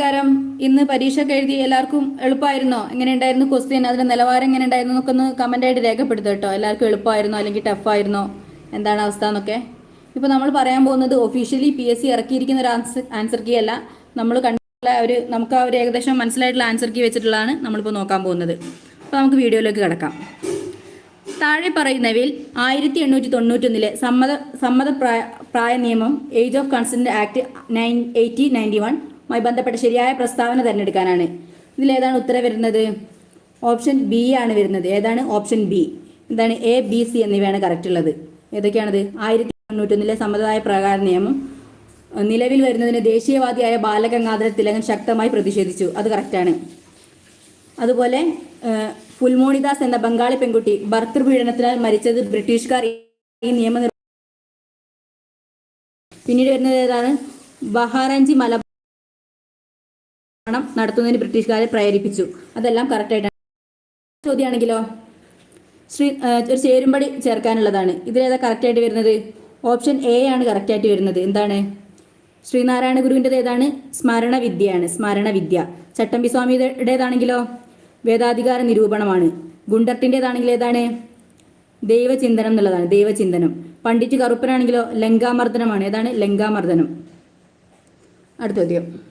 നമസ്കാരം ഇന്ന് പരീക്ഷ എഴുതി എല്ലാവർക്കും എളുപ്പമായിരുന്നോ? എങ്ങനെ ഉണ്ടായിരുന്നു ക്വസ്റ്റ്യൻ അതിന്റെ നിലവാരം എങ്ങനെ ഉണ്ടായിരുന്നു? എന്നൊക്കെ ഒന്ന് കമന്റ് ആയിട്ട് രേഖപ്പെടുത്തുക കേട്ടോ. എല്ലാവർക്കും എളുപ്പമായിരുന്നോ? അല്ലെങ്കിൽ ടഫായിരുന്നോ എന്താണ് അവസ്ഥ എന്നൊക്കെ. ഇപ്പോൾ നമ്മൾ പറയാൻ പോകുന്നത് ഒഫീഷ്യലി പി എസ് സി ഇറക്കിയിരിക്കുന്ന ഒരു ആൻസർ ആൻസർ കീ അല്ല. നമ്മൾ കണ്ടുള്ള ഒരു നമുക്ക് ആ ഒരു ഏകദേശം മനസ്സിലായിട്ടുള്ള ആൻസർ കീ വെച്ചിട്ടുള്ളതാണ് നമ്മളിപ്പോൾ നോക്കാൻ പോകുന്നത്. അപ്പോൾ നമുക്ക് വീഡിയോയിലേക്ക് കിടക്കാം. താഴെ പറയുന്നവയിൽ ആയിരത്തി എണ്ണൂറ്റി തൊണ്ണൂറ്റൊന്നിലെ സമ്മത സമ്മത പ്രായ പ്രായ നിയമം age of consent act nine eighty ninety വൺമായി ബന്ധപ്പെട്ട ശരിയായ പ്രസ്താവന തിരഞ്ഞെടുക്കാനാണ്. ഇതിൽ ഏതാണ് ഉത്തരം വരുന്നത്? ഓപ്ഷൻ ബി ആണ് വരുന്നത്. ഏതാണ് ഓപ്ഷൻ ബി എന്താണ് എ ബി സി എന്നിവയാണ് കറക്റ്റ് ഉള്ളത്. ഏതൊക്കെയാണത്? ആയിരത്തി തൊണ്ണൂറ്റൊന്നിലെ സമ്മതദായ പ്രകാര നിയമം നിലവിൽ വരുന്നതിന് ദേശീയവാദിയായ ബാലഗംഗാധര തിലകൻ ശക്തമായി പ്രതിഷേധിച്ചു. അത് കറക്റ്റാണ് അതുപോലെ ഫുൽമോണിദാസ് എന്ന ബംഗാളി പെൺകുട്ടി ഭർത്തൃപീഡനത്തിനാൽ മരിച്ചത് ബ്രിട്ടീഷുകാർ. ഈ നിയമ പിന്നീട് വരുന്നത് ഏതാണ്? ബഹാറഞ്ചി മലബാർ നടത്തുന്നതിന് ബ്രിട്ടീഷുകാരെ പ്രേരിപ്പിച്ചു. അതെല്ലാം കറക്റ്റ് ആയിട്ടാണ്. ചോദ്യമാണെങ്കിലോ? ശ്രീ ഒരു ചേരുംപടി ചേർക്കാനുള്ളതാണ്. ഇതിലേതാ കറക്റ്റ് ആയിട്ട് വരുന്നത്? ഓപ്ഷൻ എ ആണ് കറക്റ്റ് ആയിട്ട് വരുന്നത്. എന്താണ്? ശ്രീനാരായണ ഗുരുവിന്റെത് ഏതാണ്? സ്മരണ വിദ്യയാണ് സ്മരണ വിദ്യ ചട്ടമ്പി സ്വാമിയുടേതാണെങ്കിലോ വേദാധികാര നിരൂപണമാണ്. ഗുണ്ടർട്ടിന്റെതാണെങ്കിൽ ഏതാണ്? ദൈവചിന്തനം എന്നുള്ളതാണ്. ദൈവചിന്തനം. പണ്ഡിറ്റ് കറുപ്പനാണെങ്കിലോ? ലങ്കാമർദ്ദനമാണ്. ഏതാണ്? ലങ്കാമർദ്ദനം. അടുത്ത ചോദ്യം.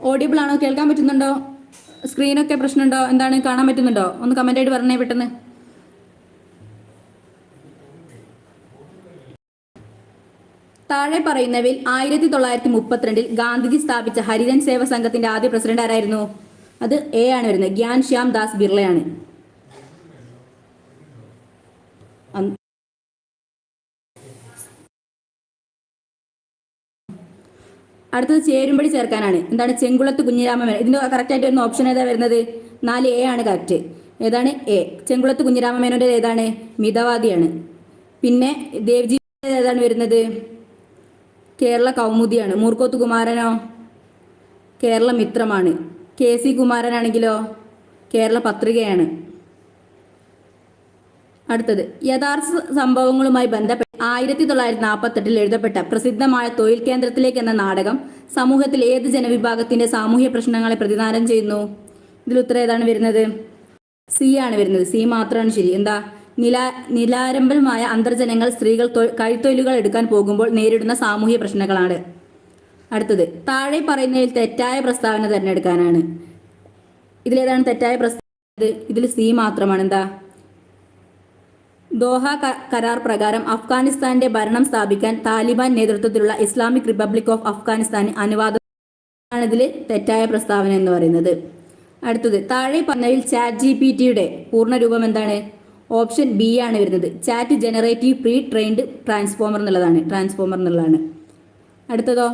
ഓഡിയബിൾ ആണോ? കേൾക്കാൻ പറ്റുന്നുണ്ടോ? സ്ക്രീനൊക്കെ പ്രശ്നമുണ്ടോ? എന്താണ്? കാണാൻ പറ്റുന്നുണ്ടോ? ഒന്ന് കമന്റ് ആയിട്ട് പറഞ്ഞേ പെട്ടെന്ന്. താഴെ പറയുന്നവയിൽ ആയിരത്തി തൊള്ളായിരത്തി മുപ്പത്തിരണ്ടിൽ ഗാന്ധിജി സ്ഥാപിച്ച ഹരിജൻ സേവ സംഘത്തിന്റെ ആദ്യ പ്രസിഡന്റ് ആരായിരുന്നു? അത് എ ആണ് വരുന്നത്. ഗ്യാൻ ശ്യാം ദാസ് ബിർളയാണ്. അടുത്തത് ചേരുംപടി ചേർക്കാനാണ്. എന്താണ്? ചെങ്കുളത്ത് കുഞ്ഞിരാമമേനോൻ ഇതിന് കറക്റ്റ് ആയിട്ട് വരുന്ന ഓപ്ഷൻ ഏതാ വരുന്നത്? നാല് എ ആണ് കറക്റ്റ് ഏതാണ്? എ ചെങ്കുളത്ത് കുഞ്ഞിരാമമേനോന്റെ ഏതാണ്? മിതവാദിയാണ്. പിന്നെ ദേവ്ജി ഏതാണ് വരുന്നത്? കേരള കൗമുദിയാണ്. മൂർക്കോത്ത് കുമാരനോ? കേരള മിത്രമാണ്. കെ സി കുമാരനാണെങ്കിലോ? കേരള പത്രികയാണ്. അടുത്തത്. യഥാർത്ഥ സംഭവങ്ങളുമായി ബന്ധപ്പെട്ട് ആയിരത്തി തൊള്ളായിരത്തി നാൽപ്പത്തെട്ടിൽ എഴുതപ്പെട്ട പ്രസിദ്ധമായ തൊഴിൽ കേന്ദ്രത്തിലേക്ക് എന്ന നാടകം സമൂഹത്തിൽ ഏത് ജനവിഭാഗത്തിന്റെ സാമൂഹ്യ പ്രശ്നങ്ങളെ പ്രതിദാനം ചെയ്യുന്നു? ഇതിൽ ഉത്തരം ഏതാണ് വരുന്നത്? സി ആണ് വരുന്നത്. സി മാത്രമാണ് ശരി. എന്താ? നിലാ നിലാരംഭമായ അന്തർജനങ്ങൾ സ്ത്രീകൾ കൈത്തൊഴിലുകൾ എടുക്കാൻ പോകുമ്പോൾ നേരിടുന്ന സാമൂഹ്യ പ്രശ്നങ്ങളാണ്. അടുത്തത്. താഴെ പറയുന്നതിൽ തെറ്റായ പ്രസ്താവന തിരഞ്ഞെടുക്കാനാണ്. ഇതിലേതാണ് തെറ്റായ പ്രസ്താവന ഇതിൽ സി മാത്രമാണ്. എന്താ? ദോഹ കരാർ പ്രകാരം അഫ്ഗാനിസ്ഥാന്റെ ഭരണം സ്ഥാപിക്കാൻ താലിബാൻ നേതൃത്വത്തിലുള്ള ഇസ്ലാമിക് റിപ്പബ്ലിക് ഓഫ് അഫ്ഗാനിസ്ഥാന് അനുവാദം ഇതിൽ തെറ്റായ പ്രസ്താവന എന്ന് പറയുന്നത്. അടുത്തത് താഴെ പറഞ്ഞതിൽ ചാറ്റ് ജി പി ടിയുടെ പൂർണരൂപം എന്താണ്? ഓപ്ഷൻ ബി ആണ് വരുന്നത്. Chat generative pre trained transformer എന്നുള്ളതാണ്. ട്രാൻസ്ഫോമർ എന്നുള്ളതാണ്. അടുത്തതോ?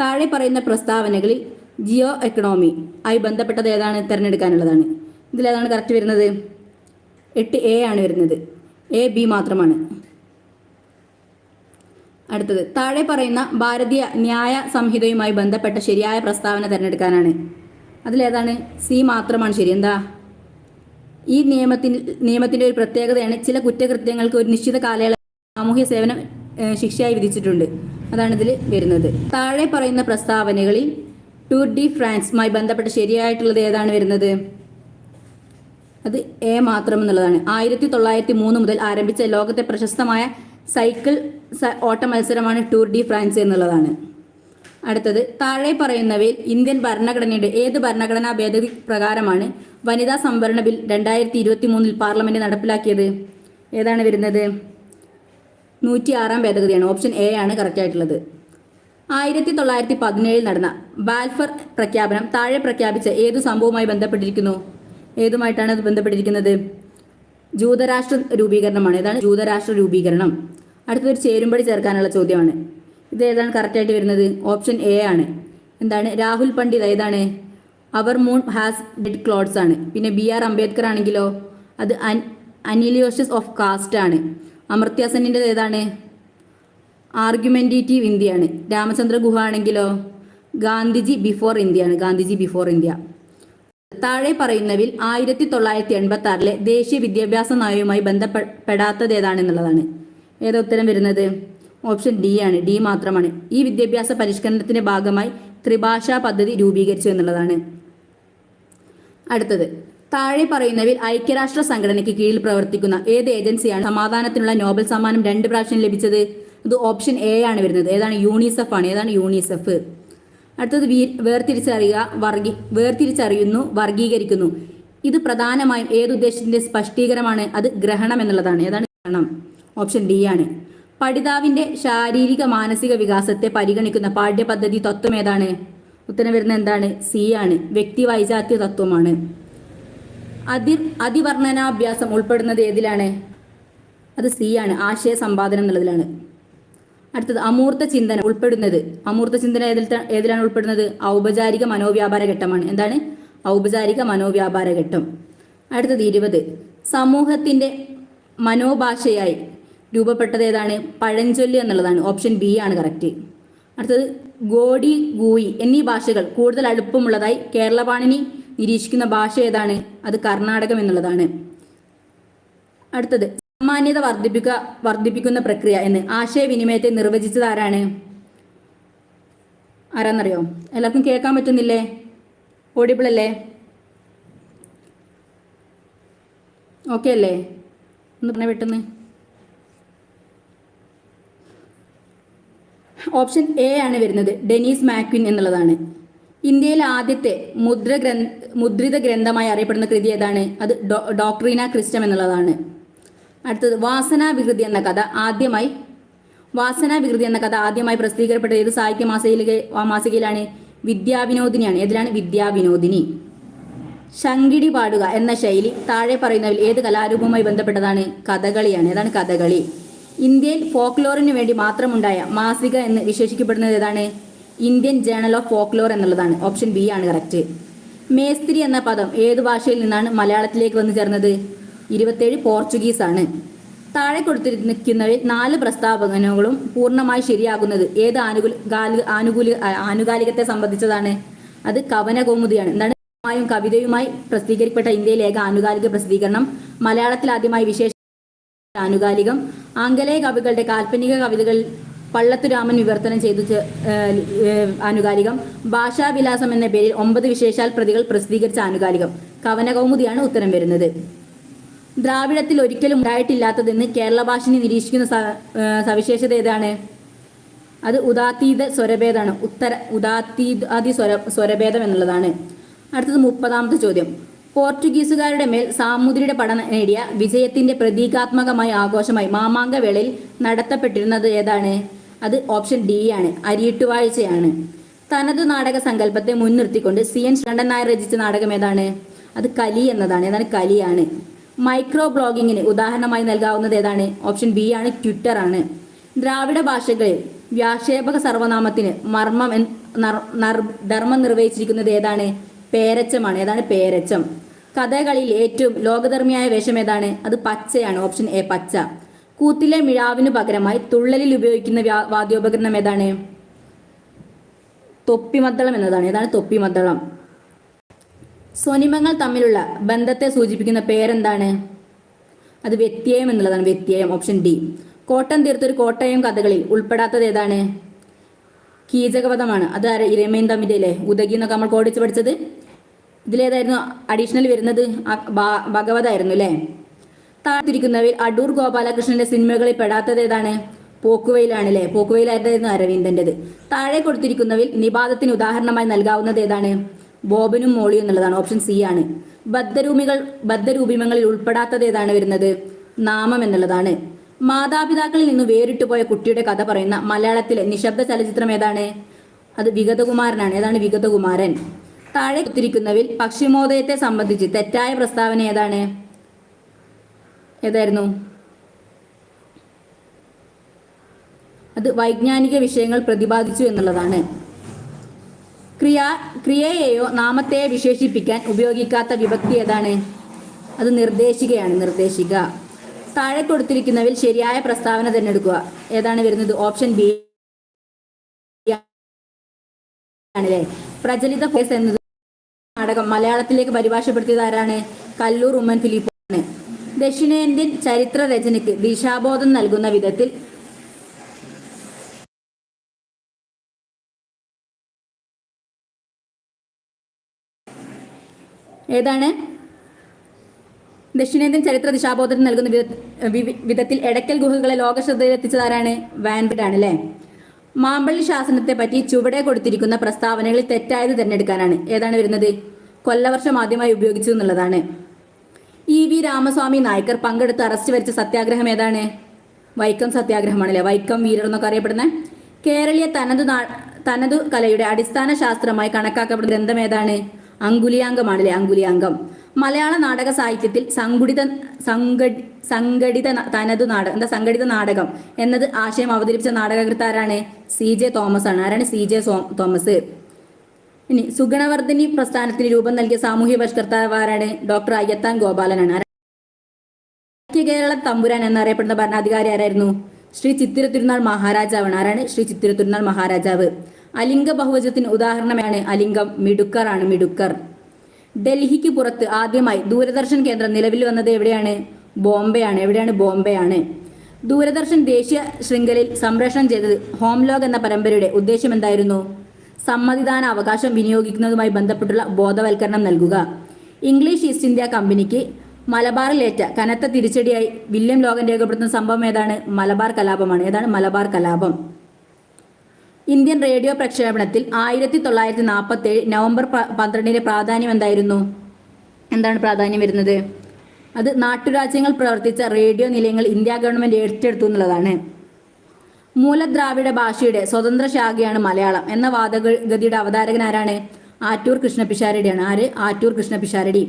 താഴെ പറയുന്ന പ്രസ്താവനകളിൽ ജിയോ എക്കണോമി ആയി ബന്ധപ്പെട്ടത് ഏതാണ്? തിരഞ്ഞെടുക്കാനുള്ളതാണ്. ഇതിലേതാണ് കറക്റ്റ് വരുന്നത്? എട്ട് എ ആണ് വരുന്നത്. എ ബി മാത്രമാണ്. അടുത്തത്. താഴെ പറയുന്ന ഭാരതീയ ന്യായ സംഹിതയുമായി ബന്ധപ്പെട്ട ശരിയായ പ്രസ്താവന തിരഞ്ഞെടുക്കാനാണ്. അതിലേതാണ് സി മാത്രമാണ് ശരി. എന്താ? ഈ നിയമത്തിന് നിയമത്തിന്റെ ഒരു പ്രത്യേകതയാണ് ചില കുറ്റകൃത്യങ്ങൾക്ക് ഒരു നിശ്ചിത കാലയളവ് സാമൂഹ്യ സേവനം ശിക്ഷയായി വിധിച്ചിട്ടുണ്ട്. അതാണ് ഇതിൽ വരുന്നത്. താഴെ പറയുന്ന പ്രസ്താവനകളിൽ ടൂർ ഡി ഫ്രാൻസുമായി ബന്ധപ്പെട്ട ശരിയായിട്ടുള്ളത് ഏതാണ് വരുന്നത്? അത് എ മാത്രം എന്നുള്ളതാണ് ആയിരത്തി തൊള്ളായിരത്തി മൂന്ന് മുതൽ ആരംഭിച്ച ലോകത്തെ പ്രശസ്തമായ സൈക്കിൾ ഓട്ട മത്സരമാണ് ടൂർ ഡി ഫ്രാൻസ് എന്നുള്ളതാണ്. അടുത്തത് താഴെ പറയുന്നവയിൽ ഇന്ത്യൻ ഭരണഘടനയുടെ ഏത് ഭരണഘടനാ ഭേദഗതി പ്രകാരമാണ് വനിതാ സംവരണ ബിൽ രണ്ടായിരത്തി ഇരുപത്തി മൂന്നിൽ പാർലമെന്റ് നടപ്പിലാക്കിയത്? ഏതാണ് വരുന്നത്? നൂറ്റി ആറാം ഭേദഗതിയാണ്. ഓപ്ഷൻ എ ആണ് കറക്റ്റ് ആയിട്ടുള്ളത്. ആയിരത്തി തൊള്ളായിരത്തി പതിനേഴിൽ നടന്ന ബാൽഫർ പ്രഖ്യാപനം താഴെ പ്രഖ്യാപിച്ച ഏതു സംഭവവുമായി ബന്ധപ്പെട്ടിരിക്കുന്നു? ഏതുമായിട്ടാണ് അത് ബന്ധപ്പെട്ടിരിക്കുന്നത്? ജൂതരാഷ്ട്ര രൂപീകരണമാണ്. ഏതാണ് ജൂതരാഷ്ട്ര രൂപീകരണം. അടുത്തൊരു ചേരുംപടി ചേർക്കാനുള്ള ചോദ്യമാണ്. ഇത് ഏതാണ് കറക്റ്റായിട്ട് വരുന്നത്? ഓപ്ഷൻ എ ആണ്. എന്താണ്? രാഹുൽ പണ്ഡിത് ഏതാണ്? അവർ മൂൺ ഹാസ് ഡെഡ് ക്ലോഡ്സ് ആണ്. പിന്നെ ബി ആർ അംബേദ്കർ ആണെങ്കിലോ? അത് അൻ ഓഫ് കാസ്റ്റ് ആണ്. അമർത്യ സെന്നിന്റെ ഏതാണ്? ആർഗ്യുമെന്റേറ്റീവ് ഇന്ത്യയാണ്. രാമചന്ദ്ര ഗുഹ ആണെങ്കിലോ? ഗാന്ധിജി ബിഫോർ ഇന്ത്യയാണ് ഗാന്ധിജി ബിഫോർ ഇന്ത്യ. താഴെ പറയുന്നവിൽ ആയിരത്തി തൊള്ളായിരത്തി എൺപത്തി ആറിലെ ദേശീയ വിദ്യാഭ്യാസ നയവുമായി ബന്ധപ്പെടാത്തത് ഏതാണെന്നുള്ളതാണ് ഏതാ ഉത്തരം വരുന്നത്? ഓപ്ഷൻ ഡി ആണ്. ഡി മാത്രമാണ്. ഈ വിദ്യാഭ്യാസ പരിഷ്കരണത്തിന്റെ ഭാഗമായി ത്രിഭാഷാ പദ്ധതി രൂപീകരിച്ചു എന്നുള്ളതാണ്. അടുത്തത്. താഴെ പറയുന്നവിൽ ഐക്യരാഷ്ട്ര സംഘടനയ്ക്ക് കീഴിൽ പ്രവർത്തിക്കുന്ന ഏത് ഏജൻസിയാണ് സമാധാനത്തിനുള്ള നോബൽ സമ്മാനം രണ്ട് പ്രാവശ്യം ലഭിച്ചത്? ഇത് ഓപ്ഷൻ എ ആണ് വരുന്നത്. ഏതാണ് യൂണിസെഫ് ആണ്. ഏതാണ് യൂണിസെഫ്? അടുത്തത് വീ വേർതിരിച്ചറിയുക വർഗി വേർതിരിച്ചറിയുന്നു വർഗീകരിക്കുന്നു. ഇത് പ്രധാനമായും ഏത് ഉദ്ദേശത്തിന്റെ സ്പഷ്ടീകരണമാണ് അത് ഗ്രഹണം എന്നുള്ളതാണ്. ഏതാണ് ഗ്രഹണം? ഓപ്ഷൻ ഡി ആണ്. പഠിതാവിന്റെ ശാരീരിക മാനസിക വികാസത്തെ പരിഗണിക്കുന്ന പാഠ്യപദ്ധതി തത്വം ഏതാണ്? ഉത്തരം വരുന്ന എന്താണ്? സി ആണ്. വ്യക്തി വൈജാത്യ തത്വമാണ്. അതിർ അതിവർണനാഭ്യാസം ഉൾപ്പെടുന്നത് ഏതിലാണ്? അത് സി ആണ്. ആശയ സമ്പാദനം എന്നുള്ളതിലാണ്. അടുത്തത് അമൂർത്ത ചിന്തന ഉൾപ്പെടുന്നത്. അമൂർത്ത ചിന്തന ഏതിലാണ് ഉൾപ്പെടുന്നത്? ഔപചാരിക മനോവ്യാപാര ഘട്ടമാണ്. എന്താണ്? ഔപചാരിക മനോവ്യാപാര ഘട്ടം. അടുത്തത് ഇരുപത്. സമൂഹത്തിന്റെ മനോഭാഷയായി രൂപപ്പെട്ടത് ഏതാണ്? പഴഞ്ചൊല്ല് എന്നുള്ളതാണ്. ഓപ്ഷൻ ബി ആണ് കറക്റ്റ് അടുത്തത് ഗോഡി ഗൂയി എന്നീ ഭാഷകൾ കൂടുതൽ അടുപ്പമുള്ളതായി കേരളപാണിനി നിരീക്ഷിക്കുന്ന ഭാഷ ഏതാണ്? അത് കർണാടകം എന്നുള്ളതാണ്. അടുത്തത് സാമാന്യത വർദ്ധിപ്പിക്കുക വർദ്ധിപ്പിക്കുന്ന പ്രക്രിയ എന്ന്. ആശയവിനിമയത്തെ നിർവചിച്ചത് ആരാണ്? ആരാന്നറിയോ? എല്ലാവർക്കും കേൾക്കാൻ പറ്റുന്നില്ലേ? ഓഡിബിൾ അല്ലേ? ഓക്കെ അല്ലേ? ഒന്ന് പറഞ്ഞ പെട്ടെന്ന്. ഓപ്ഷൻ എ ആണ് വരുന്നത്. ഡെനീസ് മാക്വിൻ എന്നുള്ളതാണ്. ഇന്ത്യയിലെ ആദ്യത്തെ മുദ്ര ഗ്രന്ഥ മുദ്രിത ഗ്രന്ഥമായി അറിയപ്പെടുന്ന കൃതി ഏതാണ്? അത് ഡോ ഡോക്ട്രീന ക്രിസ്റ്റം എന്നുള്ളതാണ്. അടുത്തത് വാസനാ വികൃതി എന്ന കഥ ആദ്യമായി. വാസനാ വികൃതി എന്ന കഥ ആദ്യമായി പ്രസിദ്ധീകരിക്കപ്പെട്ട ഏത് സാഹിത്യ മാസികയിലെ മാസികയിലാണ്? വിദ്യാവിനോദിനിയാണ്. ഏതിലാണ്? വിദ്യാവിനോദിനി. ശങ്കിടി പാടുക എന്ന ശൈലി താഴെ പറയുന്നതിൽ ഏത് കലാരൂപവുമായി ബന്ധപ്പെട്ടതാണ്? കഥകളിയാണ്. ഏതാണ് കഥകളി? ഇന്ത്യയിൽ ഫോക്ലോറിന് വേണ്ടി മാത്രമുണ്ടായ മാസിക എന്ന് വിശേഷിക്കപ്പെടുന്നത് ഏതാണ്? ഇന്ത്യൻ ജേണൽ ഓഫ് ഫോക്ലോർ എന്നുള്ളതാണ്. ഓപ്ഷൻ ബി ആണ് കറക്റ്റ്. മേസ്ത്രി എന്ന പദം ഏത് ഭാഷയിൽ നിന്നാണ് മലയാളത്തിലേക്ക് വന്നു ചേർന്നത്? ഇരുപത്തേഴ് ആണ് താഴെ കൊടുത്തിരിക്കുന്നവയിൽ നാല് പ്രസ്താവനകളും പൂർണമായി ശരിയാകുന്നത് ഏത് ആനുകൂല ആനുകൂല ആനുകാലികത്തെ സംബന്ധിച്ചതാണ്. അത് കവനകൗമുദിയാണ് എന്താണ് കവിതയുമായി പ്രസിദ്ധീകരിക്കപ്പെട്ട ഇന്ത്യയിലെ ഏക ആനുകാലിക പ്രസിദ്ധീകരണം മലയാളത്തിൽ ആദ്യമായി വിശേഷ ആനുകാലികം ആംഗലേയ കവികളുടെ കാൽപ്പനിക കവിതകൾ പള്ളത്തുരാമൻ വിവർത്തനം ചെയ്തു ആനുകാലികം ഭാഷാവിലാസം എന്ന പേരിൽ ഒമ്പത് വിശേഷാൽ പ്രതികൾ പ്രസിദ്ധീകരിച്ച ആനുകാലികം. കവനകൗമുദിയാണ് ഉത്തരം വരുന്നത്. ദ്രാവിഡത്തിൽ ഒരിക്കലും ഉണ്ടായിട്ടില്ലാത്തതെന്ന് കേരള ഭാഷനെ നിരീക്ഷിക്കുന്ന സവിശേഷത ഏതാണ്? അത് ഉദാത്തീത സ്വരഭേദമാണ്. ഉത്തര ഉദാത്തീതാദി സ്വര സ്വരഭേദം എന്നുള്ളതാണ്. അടുത്തത് മുപ്പതാമത്തെ ചോദ്യം. പോർച്ചുഗീസുകാരുടെ മേൽ സാമൂതിരിയുടെ പട നേടിയ വിജയത്തിന്റെ പ്രതീകാത്മകമായ ആഘോഷമായി മാമാങ്കവേളയിൽ നടത്തപ്പെട്ടിരുന്നത് ഏതാണ്? അത് ഓപ്ഷൻ ഡി ആണ്. അരിയിട്ടുവാഴ്ചയാണ്. തനതു നാടക സങ്കല്പത്തെ മുൻനിർത്തിക്കൊണ്ട് സി എൻ ശ്രീകണ്ഠൻ നായർ രചിച്ച നാടകം ഏതാണ്? അത് കലി എന്നതാണ്. ഏതാണ്? കലിയാണ്. മൈക്രോ ബ്ലോഗിങ്ങിന് ഉദാഹരണമായി നൽകാവുന്നത് ഏതാണ്? ഓപ്ഷൻ ബി ആണ് ട്വിറ്റർ ആണ്. ദ്രാവിഡ ഭാഷകളിൽ വ്യാക്ഷേപക സർവനാമത്തിന് മർമ്മം ധർമ്മം നിർവഹിച്ചിരിക്കുന്നത് ഏതാണ്? പേരച്ചമാണ്. ഏതാണ്? പേരച്ചം. കഥകളിയിൽ ഏറ്റവും ലോകധർമ്മിയായ വേഷം ഏതാണ്? അത് പച്ചയാണ്. ഓപ്ഷൻ എ പച്ച. കൂത്തിലെ മിഴാവിനു പകരമായി തുള്ളലിൽ ഉപയോഗിക്കുന്ന വാദ്യോപകരണം ഏതാണ്? തൊപ്പിമദ്ദളം എന്നതാണ്. ഏതാണ്? തൊപ്പിമദ്ദളം. സ്വനിമങ്ങൾ തമ്മിലുള്ള ബന്ധത്തെ സൂചിപ്പിക്കുന്ന പേരെന്താണ്? അത് വ്യത്യയം എന്നുള്ളതാണ് വ്യത്യയം ഓപ്ഷൻ ഡി കോട്ടം തീർത്തൊരു കോട്ടയം കഥകളിൽ ഉൾപ്പെടാത്തത് ഏതാണ്? കീചകവധമാണ് അത് ഇരമയും തമ്മിന്റെ അല്ലേ? ഉദകി എന്നൊക്കെ നമ്മൾ കോടിച്ച് പഠിച്ചത്. ഇതിലേതായിരുന്നു അഡീഷണൽ വരുന്നത്? ഭഗവതായിരുന്നു അല്ലേ? താഴ്ത്തിരിക്കുന്നവയിൽ അടൂർ ഗോപാലകൃഷ്ണന്റെ സിനിമകളിൽ പെടാത്തത് ഏതാണ്? പോക്കുവയിലാണ് അല്ലേ? പോക്കുവയിലായിരുന്നു അരവിന്ദന്റെത് താഴെ കൊടുത്തിരിക്കുന്നവയിൽ നിപാതത്തിന് ഉദാഹരണമായി നൽകാവുന്നത് ഏതാണ്? ബോബനും മോളിയും എന്നുള്ളതാണ്. ഓപ്ഷൻ സി ആണ്. ബദ്ധരൂപികൾ ബദ്ധരൂപിമങ്ങളിൽ ഉൾപ്പെടാത്തത് ഏതാണ് വരുന്നത്? നാമം എന്നുള്ളതാണ്. മാതാപിതാക്കളിൽ നിന്ന് വേറിട്ട് പോയ കുട്ടിയുടെ കഥ പറയുന്ന മലയാളത്തിലെ നിശബ്ദ ചലച്ചിത്രം ഏതാണ്? അത് വിഗതകുമാരനാണ്. ഏതാണ് വിഗതകുമാരൻ? താഴെ കുത്തിരിക്കുന്നവിൽ പക്ഷിമോദയത്തെ സംബന്ധിച്ച് തെറ്റായ പ്രസ്താവന ഏതാണ്? ഏതായിരുന്നു? അത് വൈജ്ഞാനിക വിഷയങ്ങൾ പ്രതിപാദിച്ചു എന്നുള്ളതാണ്. ക്രിയ ക്രിയയെയോ നാമത്തെ വിശേഷിപ്പിക്കാൻ ഉപയോഗിക്കാത്ത വിഭക്തി ഏതാണ്? അത് നിർദ്ദേശികയാണ് നിർദ്ദേശിക. താഴെ കൊടുത്തിരിക്കുന്നതിൽ ശരിയായ പ്രസ്താവന തിരഞ്ഞെടുക്കുക. ഏതാണ് വരുന്നത്? ഓപ്ഷൻ ബി ആണല്ലേ? പ്രചലിത ഫേസ് എന്നത് നാടകം. മലയാളത്തിലേക്ക് പരിഭാഷപ്പെടുത്തിയത് ആരാണ്? കല്ലൂർ ഉമ്മൻ ഫിലിപ്പാണ്. ദക്ഷിണേന്ത്യൻ ചരിത്ര രചനയ്ക്ക് ദിശാബോധം നൽകുന്ന വിധത്തിൽ ഏതാണ്? ദക്ഷിണേന്ത്യൻ ചരിത്ര ദിശാബോധത്തിന് നൽകുന്ന വിധത്തിൽ എടക്കൽ ഗുഹകളെ ലോക ശ്രദ്ധയിലെത്തിച്ചതാരാണ് വാൻബിഡ് ആണ് അല്ലേ? മാമ്പള്ളി ശാസനത്തെ പറ്റി ചുവടെ കൊടുത്തിരിക്കുന്ന പ്രസ്താവനകളിൽ തെറ്റായത് തിരഞ്ഞെടുക്കാനാണ്. ഏതാണ് വരുന്നത്? കൊല്ലവർഷം ആദ്യമായി ഉപയോഗിച്ചു എന്നുള്ളതാണ്. ഇ വി രാമസ്വാമി നായ്ക്കർ പങ്കെടുത്ത് അറസ്റ്റ് വരിച്ച സത്യാഗ്രഹം ഏതാണ്? വൈക്കം സത്യാഗ്രഹമാണല്ലേ വൈക്കം വീരർ എന്നൊക്കെ അറിയപ്പെടുന്ന കേരളീയ തനതു തനതു കലയുടെ അടിസ്ഥാന ശാസ്ത്രമായി കണക്കാക്കപ്പെടുന്ന ഗ്രന്ഥം ഏതാണ്? അങ്കുലിയാങ്കമാണല്ലേ അങ്കുലിയാംഗം? മലയാള നാടക സാഹിത്യത്തിൽ സംഘടിത സംഘടി സംഘടിത തനതു നാടകം എന്താ സംഘടിത നാടകം എന്നത് ആശയം അവതരിപ്പിച്ച നാടകകൃത്ത് ആരാണ് സി ജെ തോമസ് ആണ്. ആരാണ് സി ജെ തോമസ്? ഇനി സുഗണവർദ്ധിനി പ്രസ്ഥാനത്തിന് രൂപം നൽകിയ സാമൂഹ്യ പരിഷ്കർത്താവ് ആരാണ് ഡോക്ടർ അയ്യത്താൻ ഗോപാലനാണ് കേരള തമ്പുരാൻ എന്നറിയപ്പെടുന്ന ഭരണാധികാരി ആരായിരുന്നു? ശ്രീ ചിത്തിര തിരുനാൾ മഹാരാജാവാണ് ആരാണ്? ശ്രീ ചിത്തിര തിരുനാൾ മഹാരാജാവ്. അലിംഗ ബഹുവചത്തിന് ഉദാഹരണമാണ് അലിംഗം മിടുക്കർ ആണ് മിടുക്കർ. ഡൽഹിക്ക് പുറത്ത് ആദ്യമായി ദൂരദർശൻ കേന്ദ്രം നിലവിൽ വന്നത് എവിടെയാണ്? ബോംബെയാണ്. എവിടെയാണ് ബോംബെയാണ്? ദൂരദർശൻ ദേശീയ ശൃംഖലയിൽ സംപ്രേഷണം ചെയ്തത് ഹോംലോഗ് എന്ന പരമ്പരയുടെ ഉദ്ദേശം എന്തായിരുന്നു? സമ്മതിദാന അവകാശം വിനിയോഗിക്കുന്നതുമായി ബന്ധപ്പെട്ടുള്ള ബോധവൽക്കരണം നൽകുക. ഇംഗ്ലീഷ് ഈസ്റ്റ് ഇന്ത്യ കമ്പനിക്ക് മലബാറിലേറ്റ കനത്ത തിരിച്ചടിയായി വില്യം ലോഗൻ രേഖപ്പെടുത്തുന്ന സംഭവം ഏതാണ്? മലബാർ കലാപമാണ്. ഏതാണ്? മലബാർ കലാപം. ഇന്ത്യൻ റേഡിയോ പ്രക്ഷേപണത്തിൽ ആയിരത്തി തൊള്ളായിരത്തി നാൽപ്പത്തി ഏഴ് നവംബർ പന്ത്രണ്ടിന് പ്രാധാന്യം എന്തായിരുന്നു? എന്താണ് പ്രാധാന്യം വരുന്നത്? അത് നാട്ടുരാജ്യങ്ങൾ പ്രവർത്തിച്ച റേഡിയോ നിലയങ്ങൾ ഇന്ത്യ ഗവൺമെന്റ് ഏറ്റെടുത്തു എന്നുള്ളതാണ്. മൂലദ്രാവിഡ ഭാഷയുടെ സ്വതന്ത്ര ശാഖയാണ് മലയാളം എന്ന വാദഗതിയുടെ അവതാരകൻ ആരാണ്? ആറ്റൂർ കൃഷ്ണപിഷാരടിയാണ്. ആര്? ആറ്റൂർ കൃഷ്ണപിഷാരടി.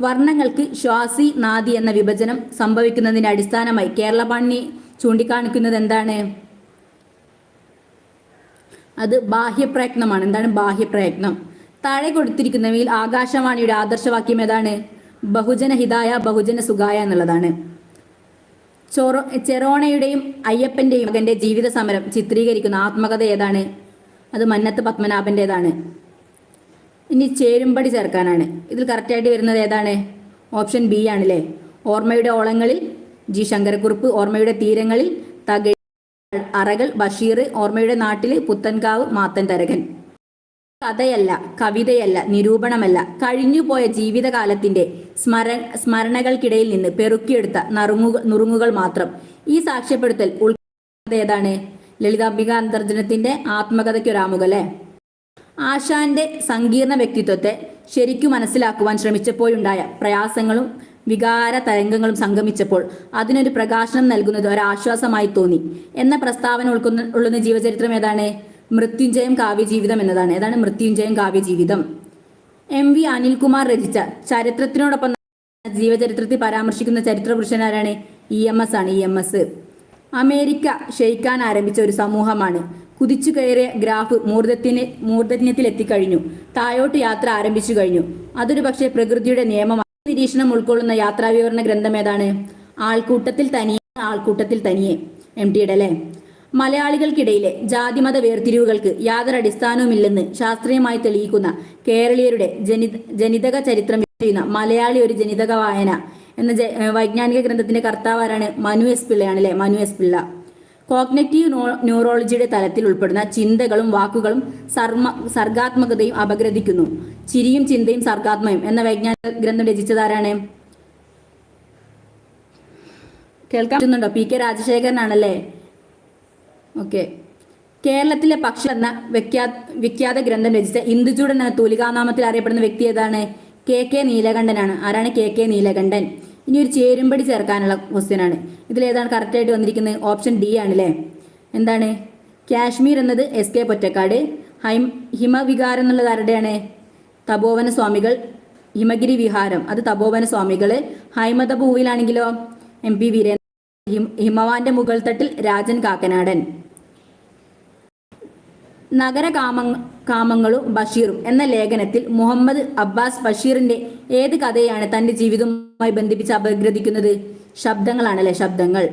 വർണങ്ങൾക്ക് ശ്വാസി നാദി എന്ന വിഭജനം സംഭവിക്കുന്നതിന്റെ അടിസ്ഥാനമായി കേരളപാണി ചൂണ്ടിക്കാണിക്കുന്നത് എന്താണ്? അത് ബാഹ്യപ്രയത്നമാണ്. എന്താണ് ബാഹ്യപ്രയത്നം? താഴെ കൊടുത്തിരിക്കുന്നവയിൽ ആകാശവാണിയുടെ ആദർശവാക്യം ഏതാണ്? ബഹുജന ഹിതായ ബഹുജന സുഖായ എന്നുള്ളതാണ്. ചൊറോ ചെറോണയുടെയും അയ്യപ്പന്റെയും മകന്റെ ജീവിത സമരം ചിത്രീകരിക്കുന്ന ആത്മകഥ ഏതാണ്? അത് മന്നത്ത് പത്മനാഭന്റേതാണ്. ഇനി ചേരുംപടി ചേർക്കാനാണ്. ഇതിൽ കറക്റ്റായിട്ട് വരുന്നത് ഏതാണ്? ഓപ്ഷൻ ബി ആണല്ലേ. ഓർമ്മയുടെ ഓളങ്ങളിൽ ജി ശങ്കരക്കുറുപ്പ് ഓർമ്മയുടെ തീരങ്ങളിൽ തക അറകൾ ബഷീർ ഓർമ്മയുടെ നാട്ടിൽ പുത്തൻകാവ് മാത്തൻ തരകൻ കഥയല്ല കവിതയല്ല നിരൂപണമല്ല. കഴിഞ്ഞുപോയ ജീവിതകാലത്തിന്റെ സ്മര സ്മരണകൾക്കിടയിൽ നിന്ന് പെറുക്കിയെടുത്ത നറുങ്ങുകൾ നുറുങ്ങുകൾ മാത്രം. ഈ സാക്ഷ്യപ്പെടുത്തൽ ഉൾക്കൊള്ളുന്നത് ഏതാണ്? ലളിതാംബിക അന്തർജനത്തിന്റെ ആത്മകഥയ്ക്കൊരാമുഖം അല്ലേ ആശാന്റെ സങ്കീർണ വ്യക്തിത്വത്തെ ശരിക്കു മനസ്സിലാക്കുവാൻ ശ്രമിച്ചപ്പോഴുണ്ടായ പ്രയാസങ്ങളും വികാര തരംഗങ്ങളും സംഗമിച്ചപ്പോൾ അതിനൊരു പ്രകാശനം നൽകുന്നത് ഒരാശ്വാസമായി തോന്നി. എന്ന പ്രസ്താവന ഉൾക്കുന്ന ഉള്ളുന്ന ജീവചരിത്രം ഏതാണ്? മൃത്യുഞ്ജയം കാവ്യജീവിതം എന്നതാണ്. ഏതാണ് മൃത്യുഞ്ജയം കാവ്യജീവിതം? എം വി അനിൽകുമാർ രചിച്ച ചരിത്രത്തിനോടൊപ്പം ജീവചരിത്രത്തിൽ പരാമർശിക്കുന്ന ചരിത്ര പുരുഷനാരാണ് ഇ എം എസ് ആണ് ഇ എം എസ്. അമേരിക്ക ക്ഷയിക്കാൻ ആരംഭിച്ച ഒരു സമൂഹമാണ്. കുതിച്ചു കയറിയ ഗ്രാഫ് മൂർധത്തിന് മൂർധന്യത്തിലെത്തിക്കഴിഞ്ഞു. താഴോട്ട് യാത്ര ആരംഭിച്ചു കഴിഞ്ഞു. അതൊരു പക്ഷേ പ്രകൃതിയുടെ നിയമമാണ് നിരീക്ഷണം ഉൾക്കൊള്ളുന്ന യാത്രാവിവരണ ഗ്രന്ഥം ഏതാണ്? ആൾക്കൂട്ടത്തിൽ തനിയെ ആൾക്കൂട്ടത്തിൽ തനിയെ. എം ടിയുടെ അല്ലേ? മലയാളികൾക്കിടയിലെ ജാതിമത വേർതിരിവുകൾക്ക് യാതൊരു അടിസ്ഥാനവുമില്ലെന്ന് ശാസ്ത്രീയമായി തെളിയിക്കുന്ന കേരളീയരുടെ ജനി ജനിതക ചരിത്രം ചെയ്യുന്ന മലയാളി ഒരു ജനിതക വായന എന്ന വൈജ്ഞാനിക ഗ്രന്ഥത്തിന്റെ കർത്താവാരാണ് മനു എസ് പിള്ളയാണ് അല്ലെ? മനു എസ് പിള്ള. കോഗ്നറ്റീവ് ന്യൂറോളജിയുടെ തലത്തിൽ ഉൾപ്പെടുന്ന ചിന്തകളും വാക്കുകളും സർമ സർഗാത്മകതയും അപഗ്രഥിക്കുന്നു. ചിരിയും ചിന്തയും സർഗാത്മയും എന്ന വൈജ്ഞാനിക ഗ്രന്ഥം രചിച്ചതാരാണ്? കേൾക്കാൻ പറ്റുന്നുണ്ടോ പി കെ രാജശേഖരനാണല്ലേ? ഓക്കെ. കേരളത്തിലെ പക്ഷി എന്ന വിഖ്യാ വിഖ്യാത ഗ്രന്ഥം രചിച്ച ഇന്ദുചൂടൻ എന്ന തൂലികാനാമത്തിൽ അറിയപ്പെടുന്ന വ്യക്തി ഏതാണ്? കെ കെ നീലകണ്ഠനാണ്. ആരാണ് കെ കെ നീലകണ്ഠൻ? ഇനി ഒരു ചേരുംപടി ചേർക്കാനുള്ള ക്വസ്റ്റ്യൻ ആണ്. ഇതിൽ ഏതാണ് കറക്റ്റായിട്ട് വന്നിരിക്കുന്നത്? ഓപ്ഷൻ ഡി ആണല്ലേ? എന്താണ്? കാശ്മീർ എന്നത് എസ് കെ പൊറ്റക്കാട് ഹൈം ഹിമവികാരം എന്നുള്ളത് ആരുടെയാണ്? തപോവന സ്വാമികൾ ഹിമഗിരി വിഹാരം. അത് തപോവന സ്വാമികൾ. ഹൈമത ഭൂവിലാണെങ്കിലോ എം പി വീരേന്ദ്ര ഹിമവാന്റെ മുകൾ തട്ടിൽ രാജൻ കാക്കനാടൻ. നഗര കാമ കാമങ്ങളും ബഷീറും എന്ന ലേഖനത്തിൽ മുഹമ്മദ് അബ്ബാസ് ബഷീറിന്റെ ഏത് കഥയാണ് തന്റെ ജീവിതവുമായി ബന്ധിപ്പിച്ച് അപഗ്രഥിക്കുന്നത്? ശബ്ദങ്ങളാണല്ലേ ശബ്ദങ്ങൾ.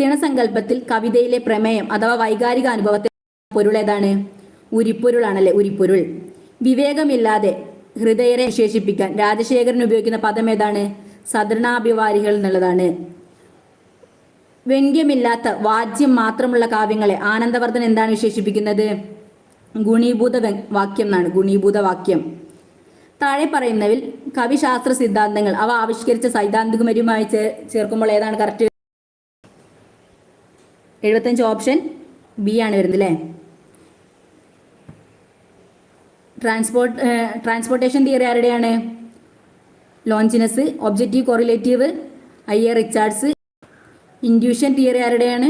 തിണസങ്കല്പത്തിൽ കവിതയിലെ പ്രമേയം അഥവാ വൈകാരിക അനുഭവത്തെ പൊരുൾ ഏതാണ്? ഉരിപ്പൊരുളാണല്ലേ ഉരിപ്പൊരുൾ. വിവേകമില്ലാതെ ഹൃദയരെ വിശേഷിപ്പിക്കാൻ രാജശേഖരൻ ഉപയോഗിക്കുന്ന പദം ഏതാണ്? സദൃണാഭിവാരികൾ എന്നുള്ളതാണ്. വ്യംഗ്യമില്ലാത്ത വാജ്യം മാത്രമുള്ള കാവ്യങ്ങളെ ആനന്ദവർദ്ധൻ എന്താണ് വിശേഷിപ്പിക്കുന്നത്? ഗുണീഭൂത വാക്യം എന്നാണ് ഗുണീഭൂത വാക്യം താഴെ പറയുന്നവിൽ കവിശാസ്ത്ര സിദ്ധാന്തങ്ങൾ അവ ആവിഷ്കരിച്ച സൈദ്ധാന്തികമരുമായി ചേർക്കുമ്പോൾ ഏതാണ് കറക്റ്റ് എഴുപത്തഞ്ച് ഓപ്ഷൻ ബി ആണ് വരുന്നത് അല്ലേ transport transportation theory ആരുടെയാണ്? Longinus objective correlative I A Richards intuition theory ആരുടെയാണ്?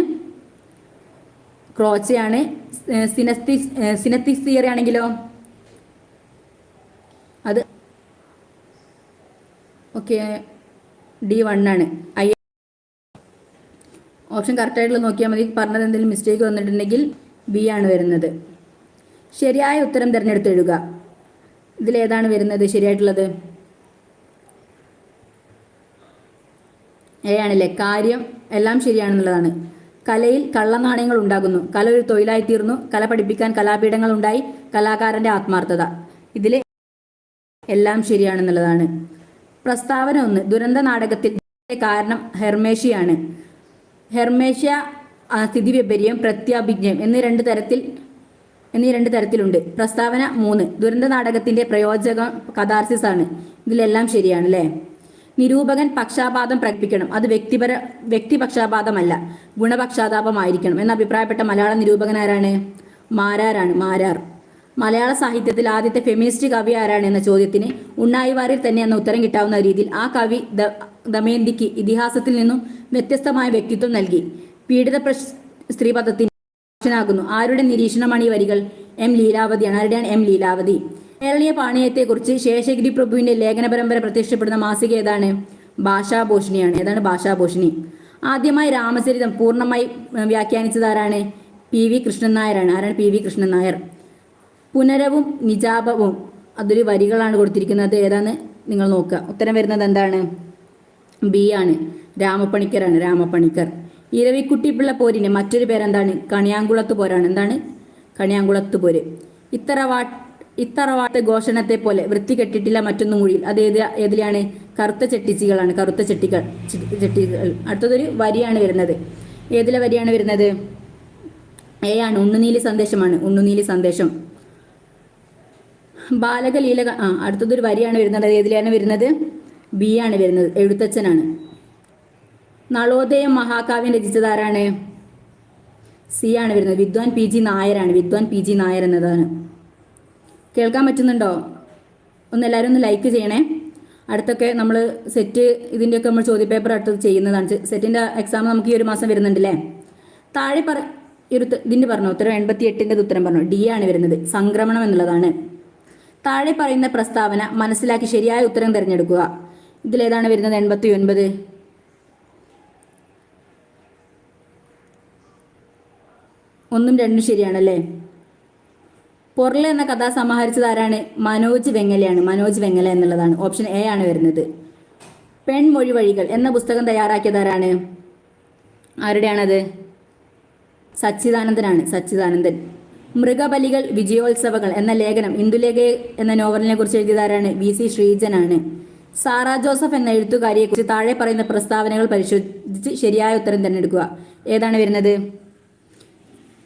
ക്രോച്ചയാണ് സിനസ്തിസ് സിനത്തിക്സ് തിയറി ആണെങ്കിലോ? അത് ഓക്കെ ഡി വൺ ആണ്. ഐ ഓപ്ഷൻ കറക്റ്റായിട്ടുള്ള നോക്കിയാൽ മതി. പറഞ്ഞത് എന്തെങ്കിലും മിസ്റ്റേക്ക് വന്നിട്ടുണ്ടെങ്കിൽ ബി ആണ് വരുന്നത്. ശരിയായ ഉത്തരം തിരഞ്ഞെടുത്ത് എഴുതുക. ഇതിലേതാണ് വരുന്നത്? ശരിയായിട്ടുള്ളത്? എ ആണല്ലേ കാര്യം എല്ലാം ശരിയാണെന്നുള്ളതാണ്. കലയിൽ കള്ളനാണയങ്ങൾ ഉണ്ടാകുന്നു. കല ഒരു തൊഴിലായി തീർന്നു. കല പഠിപ്പിക്കാൻ കലാപീഠങ്ങൾ ഉണ്ടായി. കലാകാരന്റെ ആത്മാർത്ഥത. ഇതിലെ എല്ലാം ശരിയാണെന്നുള്ളതാണ്. പ്രസ്താവന ഒന്ന്. ദുരന്ത നാടകത്തിൽ കാരണം ഹെർമേഷ്യയാണ്. ഹെർമേഷ്യ സ്ഥിതി വിപര്യം പ്രത്യാഭിജ്ഞം എന്നീ രണ്ട് തരത്തിൽ എന്നീ രണ്ട് തരത്തിലുണ്ട്. പ്രസ്താവന മൂന്ന്. ദുരന്ത നാടകത്തിന്റെ പ്രയോജകം കഥാർസിസ് ആണ് ഇതിലെല്ലാം ശരിയാണ് അല്ലേ നിരൂപകൻ പക്ഷാപാതം പ്രകടിപ്പിക്കണം. അത് വ്യക്തിപര വ്യക്തിപക്ഷാപാതമല്ല ഗുണപക്ഷാതാപമായിരിക്കണം എന്ന് അഭിപ്രായപ്പെട്ട മലയാള നിരൂപകൻ ആരാണ്? മാരാരാണ്? മാരാർ. മലയാള സാഹിത്യത്തിൽ ആദ്യത്തെ ഫെമിനിസ്റ്റ് കവി ആരാണ് എന്ന ചോദ്യത്തിന് ഉണ്ണായിവാരിൽ തന്നെ എന്ന ഉത്തരം കിട്ടാവുന്ന രീതിയിൽ ആ കവി ദമയന്തിക്ക് ഇതിഹാസത്തിൽ നിന്നും വ്യത്യസ്തമായ വ്യക്തിത്വം നൽകി. പീഡിത പ്രശ് സ്ത്രീപദത്തിന് ാകുന്നു ആരുടെ നിരീക്ഷണമാണ് ഈ വരികൾ? എം ലീലാവതിയാണ്. ആരുടെയാണ് എം ലീലാവതി? കേരളീയ പാണീയത്തെക്കുറിച്ച് ശേഷഗിരി പ്രഭുവിന്റെ ലേഖന പരമ്പര പ്രത്യക്ഷപ്പെടുന്ന മാസിക ഏതാണ്? ഭാഷാഭൂഷണിയാണ്. ഏതാണ് ഭാഷാഭൂഷണി? ആദ്യമായി രാമചരിതം പൂർണമായി വ്യാഖ്യാനിച്ചത് ആരാണ്? പി വി കൃഷ്ണൻ നായരാണ് ആരാണ് പി വി കൃഷ്ണൻ നായർ പുനരവും നിജാപവും അതൊരു വരികളാണ് കൊടുത്തിരിക്കുന്നത്. ഏതാണ്? നിങ്ങൾ നോക്കുക. ഉത്തരം വരുന്നത് എന്താണ്? ബി ആണ്. രാമപ്പണിക്കറാണ് രാമപ്പണിക്കർ. ഇരവിക്കുട്ടിപ്പിള്ള പോരിന് മറ്റൊരു പേരെന്താണ്? കണിയാങ്കുളത്ത് പോരാണ്. എന്താണ്? കണിയാങ്കുളത്ത് പോര്. ഇത്തറവാട്ട് ഇത്തറവാട്ട് ഘോഷണത്തെ പോലെ വൃത്തി കെട്ടിട്ടില്ല മറ്റൊന്നും കൂടി. അത് ഏത് ഏതിലാണ്? കറുത്ത ചെട്ടിച്ചികളാണ്. കറുത്ത ചെട്ടികൾ ചെട്ടികൾ. അടുത്തതൊരു വരിയാണ് വരുന്നത്. ഏതിലെ വരിയാണ് വരുന്നത്? എ ആണ്. ഉണ്ണുനീലി സന്ദേശമാണ്. ഉണ്ണുനീലി സന്ദേശം. ബാലകലീല ആ അടുത്തതൊരു വരിയാണ് വരുന്നത്. ഏതിലാണ് വരുന്നത്? ബി ആണ് വരുന്നത്. എഴുത്തച്ഛനാണ്. നളോദയം മഹാകാവ്യം രചിച്ചത് ആരാണ്? സി ആണ് വരുന്നത്. വിദ്വാൻ പി ജി നായരാണ്. വിദ്വാൻ പി ജി നായർ എന്നതാണ്. കേൾക്കാൻ പറ്റുന്നുണ്ടോ? ഒന്ന് എല്ലാവരും ഒന്ന് ലൈക്ക് ചെയ്യണേ. അടുത്തൊക്കെ നമ്മൾ സെറ്റ് ഇതിന്റെയൊക്കെ നമ്മൾ ചോദ്യപേപ്പർ അടുത്തത് ചെയ്യുന്നതാണ്. സെറ്റിന്റെ എക്സാം നമുക്ക് ഈ ഒരു മാസം വരുന്നുണ്ടല്ലേ? താഴെ പറ ഒരു ഇതിന്റെ പറഞ്ഞു ഉത്തരം എൺപത്തി എട്ടിന്റെ ഉത്തരം പറഞ്ഞു? ഡി ആണ് വരുന്നത്. സംക്രമണം എന്നുള്ളതാണ്. താഴെ പറയുന്ന പ്രസ്താവന മനസ്സിലാക്കി ശരിയായ ഉത്തരം തിരഞ്ഞെടുക്കുക. ഇതിലേതാണ് വരുന്നത് എൺപത്തി ഒൻപത് ഒന്നും രണ്ടും ശരിയാണല്ലേ? പൊറൽ എന്ന കഥ സമാഹരിച്ചത് ആരാണ്? മനോജ് വെങ്ങലയാണ്. മനോജ് വെങ്ങല എന്നുള്ളതാണ്. ഓപ്ഷൻ എ ആണ് വരുന്നത്. പെൺമൊഴി വഴികൾ എന്ന പുസ്തകം തയ്യാറാക്കിയത് ആരാണ്? ആരുടെയാണത്? സച്ചിദാനന്ദനാണ്. സച്ചിദാനന്ദൻ. മൃഗബലികൾ വിജയോത്സവങ്ങൾ എന്ന ലേഖനം ഇന്ദുലേഖ എന്ന നോവലിനെ കുറിച്ച് എഴുതിയതാരാണ് വി സി ശ്രീജനാണ്. സാറ ജോസഫ് എന്ന എഴുത്തുകാരിയെക്കുറിച്ച് താഴെ പറയുന്ന പ്രസ്താവനകൾ പരിശോധിച്ച് ശരിയായ ഉത്തരം തിരഞ്ഞെടുക്കുക. ഏതാണ് വരുന്നത്?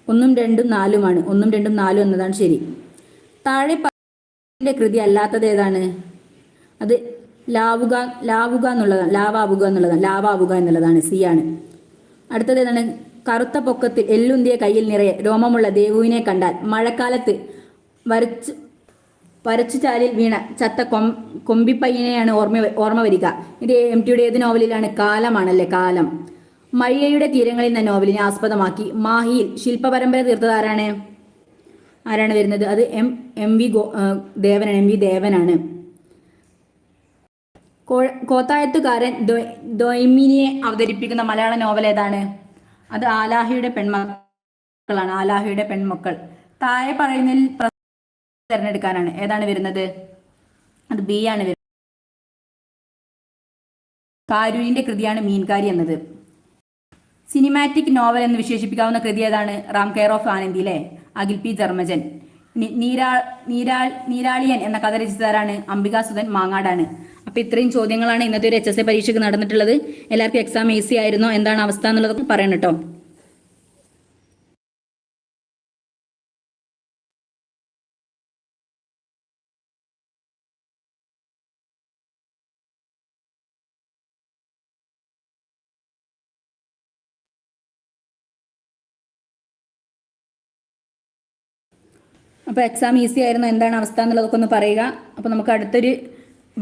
ഒന്നും രണ്ടും നാലുമാണ്. ഒന്നും രണ്ടും നാലും എന്നതാണ് ശരി. താഴെ പറഞ്ഞ കൃതി അല്ലാത്തത് ഏതാണ്? അത് ലാവുക ലാവുക എന്നുള്ളതാണ് ലാവാവുക എന്നുള്ളതാണ് ലാവാവുക എന്നുള്ളതാണ് സി ആണ്. അടുത്തത് ഏതാണ്? കറുത്ത പൊക്കത്തിൽ എല്ലുന്തിയ കയ്യിൽ നിറയെ രോമമുള്ള ദേവുവിനെ കണ്ടാൽ മഴക്കാലത്ത് വരച്ച് വരച്ചു ചാലിൽ വീണ ചത്ത കൊം കൊമ്പിപ്പയ്യനെയാണ് ഓർമ്മ ഓർമ്മ വരിക. ഇത് എം ടിയുടെ ഏത് നോവലിലാണ്? കാലമാണല്ലേ കാലം. മഴിയയുടെ തീരങ്ങളിൽ എന്ന നോവലിനെ ആസ്പദമാക്കി മാഹിയിൽ ശില്പപരമ്പര തീർത്തതാരാണ്? ആരാണ് വരുന്നത്? അത് എം എം വി ഗോ ദേവനാണ് എം വി ദേവനാണ്. കോ- കോത്തായത്തുകാരൻ ദൊ- ദൊയ്മിനിയെ അവതരിപ്പിക്കുന്ന മലയാള നോവൽ ഏതാണ്? അത് ആലാഹിയുടെ പെൺമക്കളാണ് ആലാഹിയുടെ പെൺമക്കൾ. താഴെ പറയുന്നതിൽ തിരഞ്ഞെടുക്കാനാണ്. ഏതാണ് വരുന്നത്? അത് ബി ആണ് വരുന്നത്. കാരൂരിന്റെ കൃതിയാണ് മീൻകാരി എന്നത്. സിനിമാറ്റിക് നോവൽ എന്ന് വിശേഷിപ്പിക്കാവുന്ന കൃതി ഏതാണ്? Ram care of Anandi Akhil P Dharmajan. നീരാളിയൻ എന്ന കഥ രചിച്ചതാരാണ്? അംബികാസുധൻ മാങ്ങാടാണ്. അപ്പൊ ഇത്രയും ചോദ്യങ്ങളാണ് ഇന്നത്തെ ഒരു എച്ച് എസ് എ പരീക്ഷയ്ക്ക് നടന്നിട്ടുള്ളത്. എല്ലാവർക്കും എക്സാം ഈസി ആയിരുന്നോ? എന്താണ് അവസ്ഥ എന്നുള്ളതൊക്കെ പറയണം കേട്ടോ. അപ്പോൾ എക്സാം ഈസി ആയിരുന്നു. എന്താണ് അവസ്ഥ എന്നുള്ളതൊക്കെ ഒന്ന് പറയുക. അപ്പോൾ നമുക്ക് അടുത്തൊരു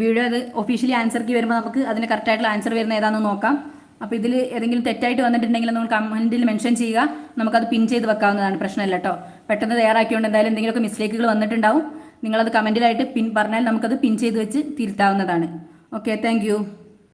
വീഡിയോ അത് ഒഫീഷ്യലി ആൻസർ കീ വരുമ്പോൾ നമുക്ക് അതിന് കറക്റ്റായിട്ടുള്ള ആൻസർ വരുന്ന ഏതാണെന്ന് നോക്കാം. അപ്പോൾ ഇതിൽ ഏതെങ്കിലും തെറ്റായിട്ട് വന്നിട്ടുണ്ടെങ്കിൽ നമ്മൾ കമന്റിൽ മെൻഷൻ ചെയ്യുക. നമുക്കത് പിൻ ചെയ്ത് വെക്കാവുന്നതാണ് പ്രശ്നമില്ല കേട്ടോ പെട്ടെന്ന് തയ്യാറാക്കിയോണ്ട് എന്തായാലും എന്തെങ്കിലുമൊക്കെ മിസ്റ്റേക്കുകൾ വന്നിട്ടുണ്ടാവും. നിങ്ങളത് കമന്റിലായിട്ട് പിൻ പറഞ്ഞാൽ നമുക്കത് പിൻ ചെയ്ത് വെച്ച് തിരുത്താവുന്നതാണ്. Okay thank